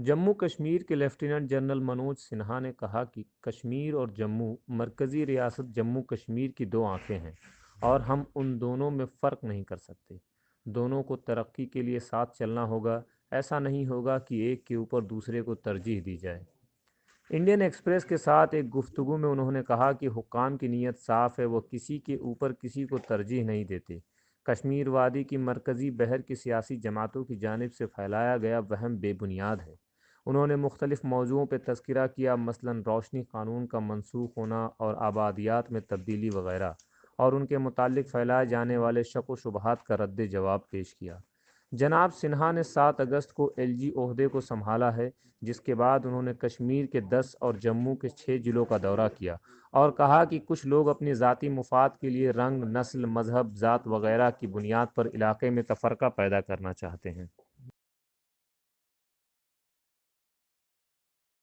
जम्मू कश्मीर के lieutenant general Manoj Sinha ने कहा कि कश्मीर और जम्मू मरकज़ी रियासत जम्मू कश्मीर की दो आँखें हैं और हम उन दोनों में फ़र्क नहीं कर सकते। दोनों को तरक्की के लिए साथ चलना होगा। ऐसा नहीं होगा कि एक के ऊपर दूसरे को तरजीह दी जाए। इंडियन एक्सप्रेस के साथ एक गुफ्तु में उन्होंने कहा कि हुकाम की नीयत साफ़ है वह किसी के ऊपर किसी को तरजीह नहीं देते। कश्मीर वादी की मरकज़ी बहर की सियासी जमातों की जानब से फैलाया गया वहम बेबुनियाद है। उन्होंने मुख्तलिफ़ मौज़ुओं पर तस्करा किया, मसलन रोशनी क़ानून का मनसूख होना और आबादियात में तब्दीली वगैरह, और उनके मुतालिक फैलाए जाने वाले शक व शुबहात का रद्द जवाब पेश किया। जनाब सिन्हा ने सात अगस्त को एल जी ओहदे को संभाला है, जिसके बाद उन्होंने कश्मीर के 10 और जम्मू के छः ज़िलों का दौरा किया और कहा कि कुछ लोग अपने ज़ाती मुफाद के लिए रंग, नस्ल, मज़हब, ज़ात वगैरह की बुनियाद पर इलाके में तफ़रक़ा पैदा करना चाहते हैं।